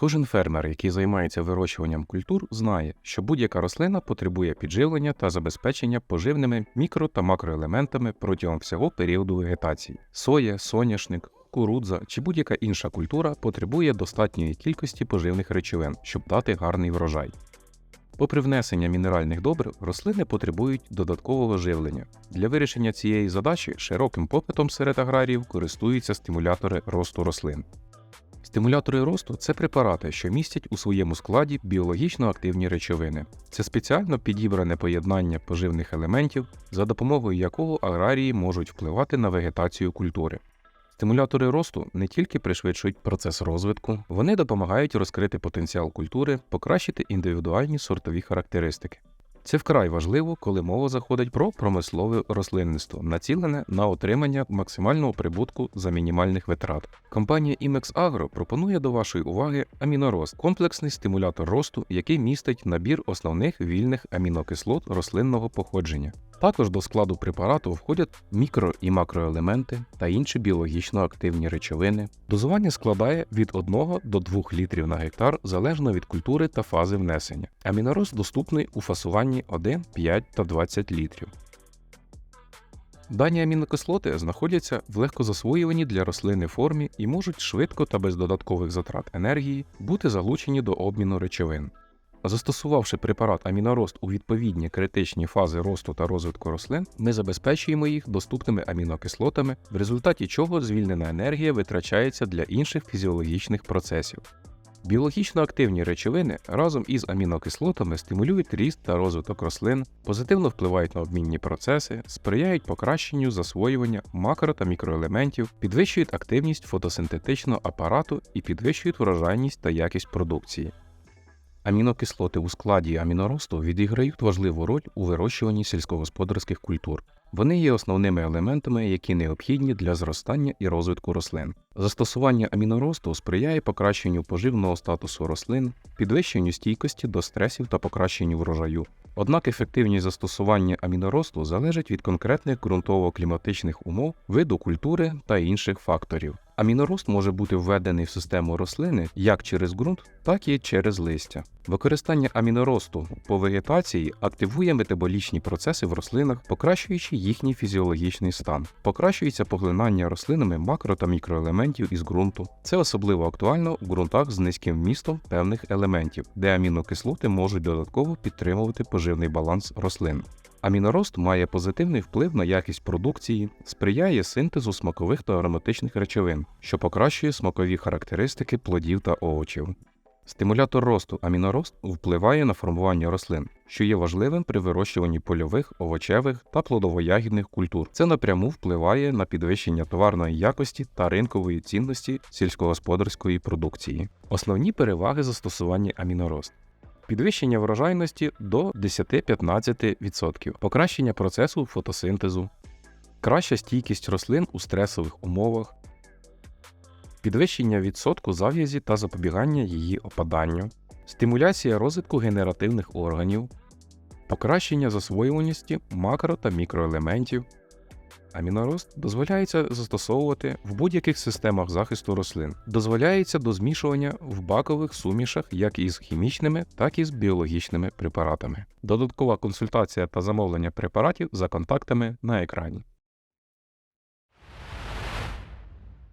Кожен фермер, який займається вирощуванням культур, знає, що будь-яка рослина потребує підживлення та забезпечення поживними мікро та макроелементами протягом всього періоду вегетації. Соя, соняшник, кукурудза чи будь-яка інша культура потребує достатньої кількості поживних речовин, щоб дати гарний врожай. Попри внесення мінеральних добрив, рослини потребують додаткового живлення. Для вирішення цієї задачі широким попитом серед аграріїв користуються стимулятори росту рослин. Стимулятори росту це препарати, що містять у своєму складі біологічно активні речовини. Це спеціально підібране поєднання поживних елементів, за допомогою якого аграрії можуть впливати на вегетацію культури. Стимулятори росту не тільки пришвидшують процес розвитку, вони допомагають розкрити потенціал культури, покращити індивідуальні сортові характеристики. Це вкрай важливо, коли мова заходить про промислове рослинництво, націлене на отримання максимального прибутку за мінімальних витрат. Компанія Imex Agro пропонує до вашої уваги амінорост комплексний стимулятор росту, який містить набір основних вільних амінокислот рослинного походження. Також до складу препарату входять мікро і макроелементи та інші біологічно активні речовини. Дозування складає від 1 до 2 літрів на гектар залежно від культури та фази внесення. Амінорост доступний у фасуванні 1, 5 та 20 літрів. Дані амінокислоти знаходяться в легкозасвоюваній для рослини формі і можуть швидко та без додаткових затрат енергії бути залучені до обміну речовин. Застосувавши препарат амінорост у відповідні критичні фази росту та розвитку рослин, ми забезпечуємо їх доступними амінокислотами, в результаті чого звільнена енергія витрачається для інших фізіологічних процесів. Біологічно активні речовини разом із амінокислотами стимулюють ріст та розвиток рослин, позитивно впливають на обмінні процеси, сприяють покращенню засвоювання макро та мікроелементів, підвищують активність фотосинтетичного апарату і підвищують врожайність та якість продукції. Амінокислоти у складі аміноросту відіграють важливу роль у вирощуванні сільськогосподарських культур. Вони є основними елементами, які необхідні для зростання і розвитку рослин. Застосування аміноросту сприяє покращенню поживного статусу рослин, підвищенню стійкості до стресів та покращенню врожаю. Однак ефективність застосування аміноросту залежить від конкретних ґрунтово-кліматичних умов, виду культури та інших факторів. Амінорост може бути введений в систему рослини як через ґрунт, так і через листя. Використання аміноросту по вегетації активує метаболічні процеси в рослинах, покращуючи їхній фізіологічний стан. Покращується поглинання рослинами макро та мікроелементів із ґрунту. Це особливо актуально в ґрунтах з низьким вмістом певних елементів, де амінокислоти можуть додатково підтримувати поживний баланс рослин. Амінорост має позитивний вплив на якість продукції, сприяє синтезу смакових та ароматичних речовин, що покращує смакові характеристики плодів та овочів. Стимулятор росту амінорост впливає на формування рослин, що є важливим при вирощуванні польових, овочевих та плодово-ягідних культур. Це напряму впливає на підвищення товарної якості та ринкової цінності сільськогосподарської продукції. Основні переваги застосування амінорост. Підвищення врожайності до 10-15%, покращення процесу фотосинтезу, краща стійкість рослин у стресових умовах, підвищення відсотку зав'язі та запобігання її опаданню, стимуляція розвитку генеративних органів, покращення засвоюваності макро та мікроелементів. Амінорост дозволяється застосовувати в будь-яких системах захисту рослин, дозволяється до змішування в бакових сумішах як із хімічними, так і з біологічними препаратами. Додаткова консультація та замовлення препаратів за контактами на екрані.